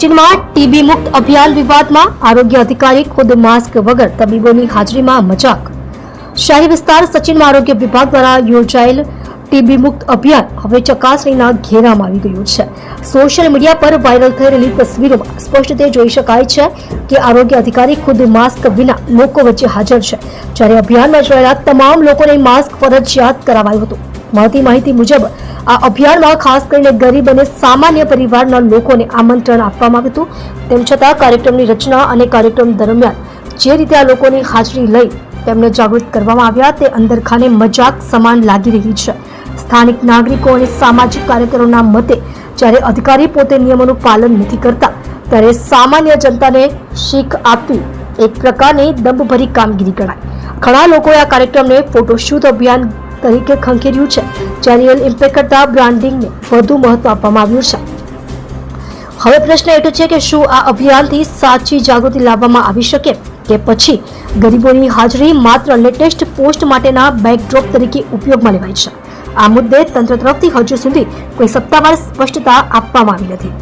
સચિનમાં TB મુક્ત અભિયાન વિવાદમાં આરોગ્ય અધિકારી ખુદ માસ્ક વગર તબીબોની હાજરીમાં મજાક. શહેરી વિસ્તાર સચિનમાં આરોગ્ય વિભાગ દ્વારા યોજાયેલ ટીબી મુક્ત અભિયાન હવે ચકાસણીના ઘેરામાં આવી ગયું છે. સોશિયલ મીડિયા પર વાયરલ થઈ રહેલી તસવીરોમાં સ્પષ્ટ રીતે જોઈ શકાય છે કે આરોગ્ય અધિકારી ખુદ માસ્ક વિના લોકો વચ્ચે હાજર છે. જ્યારે અભિયાનમાં જોડાયેલા તમામ લોકોને માસ્ક ફરજિયાત કરાવાયું હતું. મળતી માહિતી મુજબ, આ અભિયાનમાં ખાસ કરીને ગરીબ અને સામાન્ય પરિવારના લોકોને આમંત્રણ આપવામાં આવ્યું તેમ છતાં, કાર્યક્રમની રચના અને કાર્યક્રમ દરમિયાન જે રીતે આ લોકોની હાજરી લઈ તેમને જાગૃત કરવામાં આવ્યા, તે અંદરખાને મજાક સમાન લાગી રહી છે. સ્થાનિક નાગરિકો અને સામાજિક કાર્યકરોના મતે, જ્યારે અધિકારી પોતે નિયમોનું પાલન નથી કરતા, ત્યારે સામાન્ય જનતાને શીખ આપવી એક પ્રકારની દંભભરી કામગીરી ગણાય. ઘણા લોકોએ આ કાર્યક્રમને ફોટોશૂટ અભિયાન તરીકે ખંખેર્યું છે. જ્યાં રિયલ ઇમ્પેક્ટ કરતા બ્રાન્ડિંગને વધુ મહત્વ આપવામાં આવ્યું છે. હવે પ્રશ્ન એટલો છે કે શું આ અભિયાનથી સાચી જાગૃતિ લાવવામાં આવી શકે કે પછી ગરીબોની હાજરી માત્ર લેટેસ્ટ પોસ્ટ માટેના બેકડ્રોપ તરીકે ઉપયોગમાં લેવાય છે? આ મુદ્દે તંત્ર તરફથી હજુ સુધી કોઈ સત્તાવાર સ્પષ્ટતા આપવામાં આવી નથી.